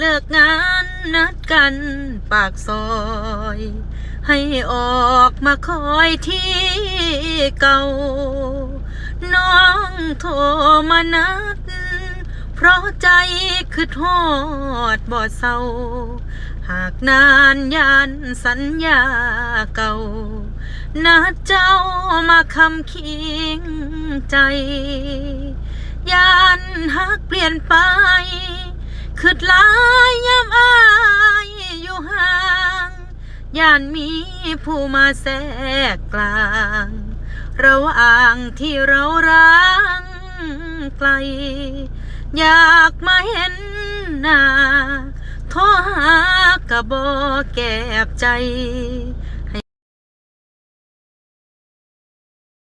เลิกงานนัดกันปากซอย ให้ออกมาคอยที่เก่า น้องโทรมานัด เพราะใจคือทอดบ่เศร้า หากนานยานสัญญาเก่า นัดเจ้ามาคำคิงใจ ยานหักเปลี่ยนไปคืดลา ย่านมีผู้มาแทรกกลาง ระหว่างที่เราร้างไกล อยากมาเห็นหน้าโทรหากะบอกแก็บใจ